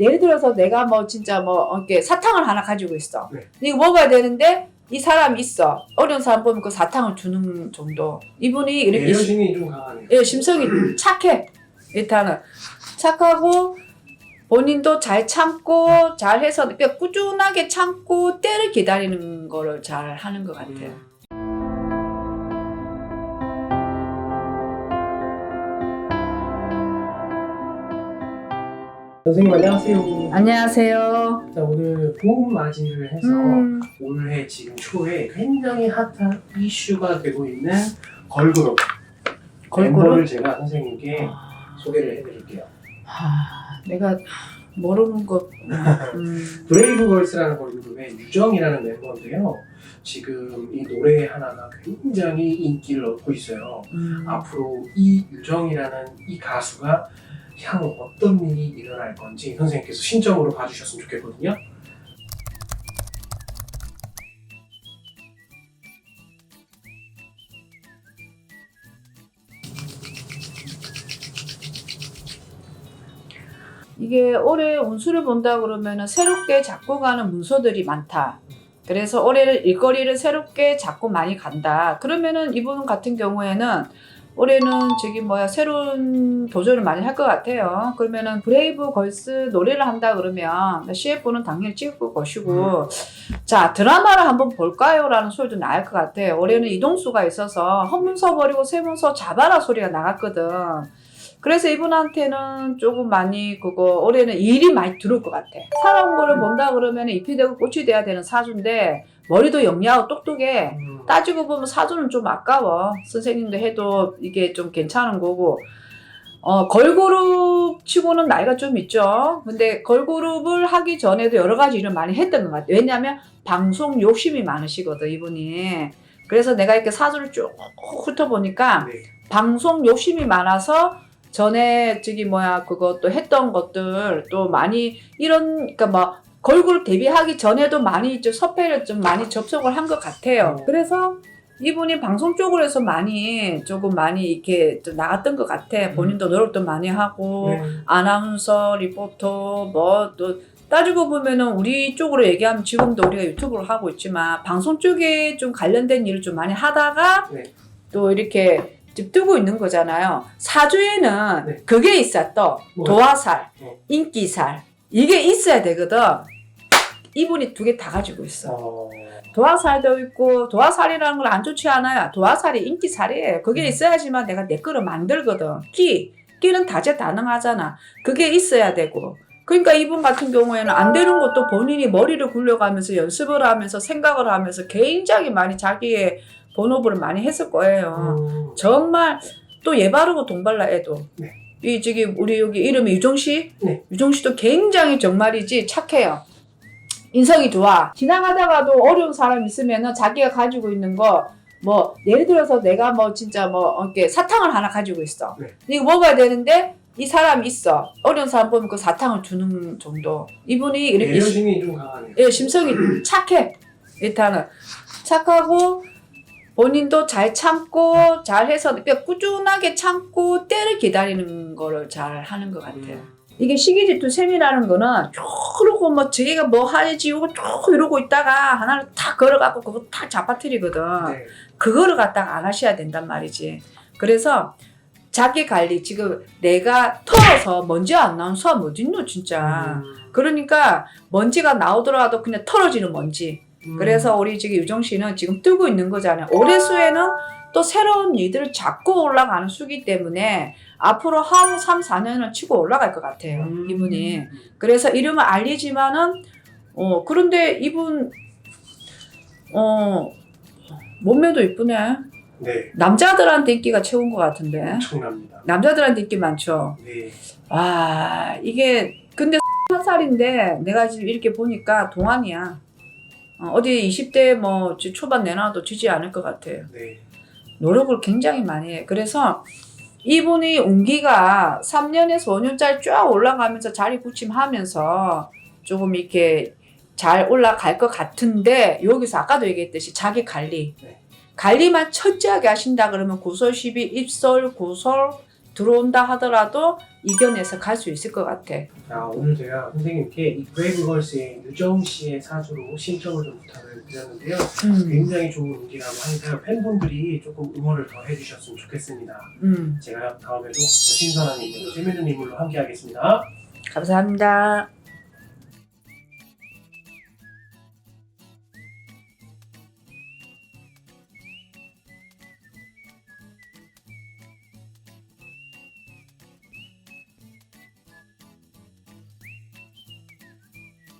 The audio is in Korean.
예를 들어서 내가 뭐 진짜 뭐 이렇게 사탕을 하나 가지고 있어. 네. 이거 먹어야 되는데 이 사람이 있어. 어려운 사람 보면 그 사탕을 주는 정도. 이분이 이렇게 심- 배려심이 좀 강하네요. 예, 심성이 착해. 일단은 착하고 본인도 잘 참고 잘 해서 그러니까 꾸준하게 참고 때를 기다리는 거를 잘 하는 것 같아요. 음. 선생님 안녕하세요. 안녕하세요. 자 오늘 봄 맞이를 해서 음, 올해 지금 초에 굉장히 핫한 이슈가 되고 있는 걸그룹 걸그룹? 멤버를 제가 선생님께 아, 소개를 해드릴게요. 아, 내가 모르는 것. 음, 브레이브걸스라는 걸그룹의 유정이라는 멤버인데요. 지금 이 노래 하나가 굉장히 인기를 얻고 있어요. 음. 앞으로 이 유정이라는 이 가수가 향후 어떤 일이 일어날 건지 선생님께서 신점으로 봐주셨으면 좋겠거든요. 이게 올해 운수를 본다 그러면은 새롭게 잡고 가는 문서들이 많다. 그래서 올해는 일거리를 새롭게 잡고 많이 간다. 그러면은 이분 같은 경우에는 올해는 저기 뭐야 새로운 도전을 많이 할 것 같아요. 그러면은 브레이브 걸스 노래를 한다 그러면 CF는 당연히 찍을 것이고 자 드라마를 한번 볼까요?라는 소리도 나올 것 같아요. 올해는 이동수가 있어서 헌문서 버리고 세문서 잡아라 소리가 나갔거든. 그래서 이분한테는 조금 많이 그거 올해는 일이 많이 들어올 것 같아. 살아온 거를 본다 그러면 잎이 되고 꽃이 돼야 되는 사주인데 머리도 영리하고 똑똑해. 따지고 보면 사주는 좀 아까워. 선생님도 해도 이게 좀 괜찮은 거고. 어, 걸그룹 치고는 나이가 좀 있죠. 근데 걸그룹을 하기 전에도 여러 가지 일을 많이 했던 것 같아요. 왜냐면 방송 욕심이 많으시거든, 이분이. 그래서 내가 이렇게 사주를 쭉 훑어보니까 네. 방송 욕심이 많아서 전에 저기 뭐야 그것도 했던 것들 또 많이 이런 그러니까 뭐 걸그룹 데뷔하기 전에도 많이 좀 섭외를 좀 많이 접속을 한 것 같아요. 어. 그래서 이분이 방송 쪽으로 해서 많이 조금 많이 이렇게 좀 나갔던 것 같아. 본인도 노력도 많이 하고 네. 아나운서, 리포터 뭐 또 따지고 보면은 우리 쪽으로 얘기하면 지금도 우리가 유튜브를 하고 있지만 방송 쪽에 좀 관련된 일을 좀 많이 하다가 네. 또 이렇게 좀 뜨고 있는 거잖아요. 사주에는 네. 그게 있어 또 뭐요? 도화살, 어. 인기살 이게 있어야 되거든. 이분이 두 개 다 가지고 있어. 어, 도화살도 있고 도화살이라는 걸 안 좋지 않아요. 도화살이 인기살이에요. 그게 음. 있어야지만 내가 내 거를 만들거든. 끼 끼는 다재다능하잖아. 그게 있어야 되고. 그러니까 이분 같은 경우에는 안 되는 것도 본인이 머리를 굴려가면서 연습을 하면서 생각을 하면서 굉장히 많이 자기의 본업을 많이 했을 거예요. 음, 정말 또 예바르고 동발라 애도. 네. 이 저기 우리 여기 이름이 유정 씨. 네. 유정 씨도 굉장히 정말이지 착해요. 인성이 좋아. 지나가다가도 어려운 사람 있으면은 자기가 가지고 있는 거 뭐 예를 들어서 내가 뭐 진짜 뭐 이렇게 사탕을 하나 가지고 있어. 네. 이거 먹어야 되는데 이 사람이 있어. 어려운 사람 보면 그 사탕을 주는 정도. 이분이 이렇게 배려심이 좀 강하네요. 예, 심성이 착해. 일단은 착하고 본인도 잘 참고 잘 해서 그러니까 꾸준하게 참고 때를 기다리는 거를 잘 하는 것 같아요. 음, 이게 시기질투 셈이라는 거는 쭉 그러고 뭐 자기가 뭐 하지 이러고 쭉 이러고 있다가 하나를 탁 걸어갖고 그거 탁 잡아뜨리거든. 네. 그거를 갖다가 안 하셔야 된단 말이지. 그래서 자기 관리 지금 내가 털어서 먼지 안 나온 수학 어딨노 진짜. 음, 그러니까 먼지가 나오더라도 그냥 털어지는 먼지. 음, 그래서 우리 지금 유정 씨는 지금 뜨고 있는 거잖아요. 올해 수에는 또 새로운 일들을 잡고 올라가는 수기 때문에 앞으로 한 3, 4년을 치고 올라갈 것 같아요. 음, 이분이. 그래서 이름을 알리지만은 어 그런데 이분 어 몸매도 이쁘네. 네, 남자들한테 인기가 최고인 것 같은데. 엄청납니다. 남자들한테 인기 많죠. 네, 와 이게 근데 한 살인데 내가 지금 이렇게 보니까 동안이야. 어, 어디 20대 뭐 지- 초반 내놔도 지지 않을 것 같아요. 네. 노력을 굉장히 많이 해. 그래서 이분이 운기가 3년에서 5년짜리 쫙 올라가면서 자리 굳힘하면서 조금 이렇게 잘 올라갈 것 같은데 여기서 아까도 얘기했듯이 자기 관리 네. 관리만 철저하게 하신다 그러면 구설 12 입설 구설 들어온다 하더라도 이겨내서 갈 수 있을 것 같아. 자, 오늘 제가 선생님께 이 브레이브걸스의 유정 씨의 사주로 신청을 좀 부탁을 드렸는데요. 음, 굉장히 좋은 운기라고 하니까요. 팬분들이 조금 응원을 더 해주셨으면 좋겠습니다. 음, 제가 다음에도 더 신선한 인물, 재밌는 인물로 함께 하겠습니다. 감사합니다.